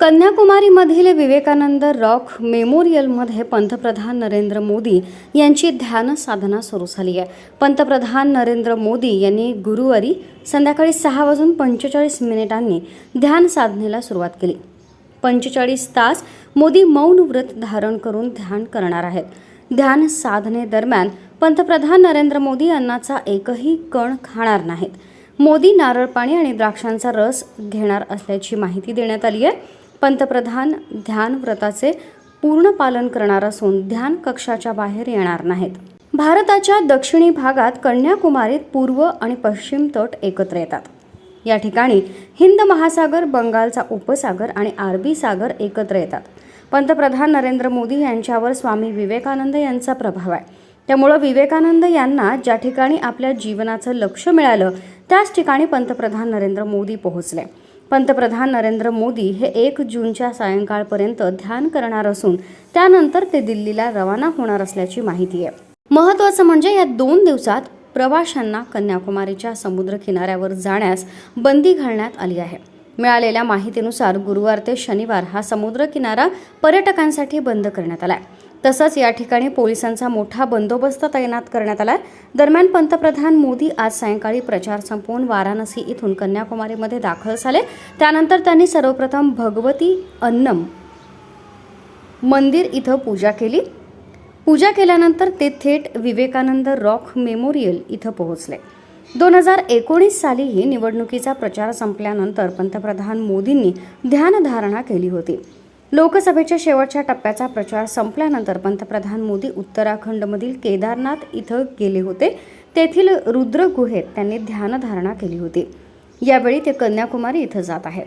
कन्याकुमारीमधील Vivekananda rock मेमोरियलमध्ये पंतप्रधान नरेंद्र मोदी यांची ध्यान साधना सुरू झाली आहे. पंतप्रधान नरेंद्र मोदी यांनी गुरुवारी संध्याकाळी सहा वाजून पंचेचाळीस मिनिटांनी ध्यान साधनेला सुरुवात केली. पंचेचाळीस तास मोदी मौन व्रत धारण करून ध्यान करणार आहेत. ध्यान साधनेदरम्यान पंतप्रधान नरेंद्र मोदी अन्नाचा एकही कण खाणार नाहीत. मोदी नारळ पाणी आणि द्राक्षांचा रस घेणार असल्याची माहिती देण्यात आली आहे. पंतप्रधान ध्यान व्रताचे पूर्ण पालन करणार असून ध्यान कक्षाच्या बाहेर येणार नाहीत. भारताच्या दक्षिणी भागात कन्याकुमारीत पूर्व आणि पश्चिम तट एकत्र येतात. या ठिकाणी हिंद महासागर बंगालचा उपसागर आणि अरबी सागर एकत्र येतात. पंतप्रधान नरेंद्र मोदी यांच्यावर स्वामी विवेकानंद यांचा प्रभाव आहे. त्यामुळं विवेकानंद यांना ज्या ठिकाणी आपल्या जीवनाचं लक्ष मिळालं त्याच ठिकाणी पंतप्रधान नरेंद्र मोदी पोहोचले. पंतप्रधान नरेंद्र मोदी हे एक जूनच्या सायंकाळपर्यंत ध्यान करणार असून त्यानंतर ते दिल्लीला रवाना होणार असल्याची माहिती आहे. महत्त्वाचं म्हणजे या दोन दिवसात प्रवाशांना कन्याकुमारीच्या समुद्र किनाऱ्यावर जाण्यास बंदी घालण्यात आली आहे. मिळालेल्या माहितीनुसार गुरुवार ते शनिवार हा समुद्र किनारा पर्यटकांसाठी बंद करण्यात आला आहे तसंच या ठिकाणी पोलिसांचा मोठा बंदोबस्त तैनात करण्यात आला दरम्यान पंतप्रधान मोदी आज सायंकाळी प्रचार संपवून वाराणसी इथून कन्याकुमारीमध्ये दाखल झाले. त्यानंतर त्यांनी सर्वप्रथम भगवती अन्नम मंदिर इथं पूजा केली. पूजा केल्यानंतर ते थेट विवेकानंद रॉक मेमोरियल इथं पोहोचले. दोन हजार एकोणीस सालीही निवडणुकीचा प्रचार संपल्यानंतर पंतप्रधान मोदींनी ध्यानधारणा केली होती. लोकसभेच्या शेवटच्या टप्प्याचा प्रचार संपल्यानंतर पंतप्रधान मोदी उत्तराखंडमधील केदारनाथ इथं गेले होते. तेथील रुद्र गुहेत त्यांनी ध्यानधारणा केली होती. यावेळी ते कन्याकुमारी इथं जात आहेत.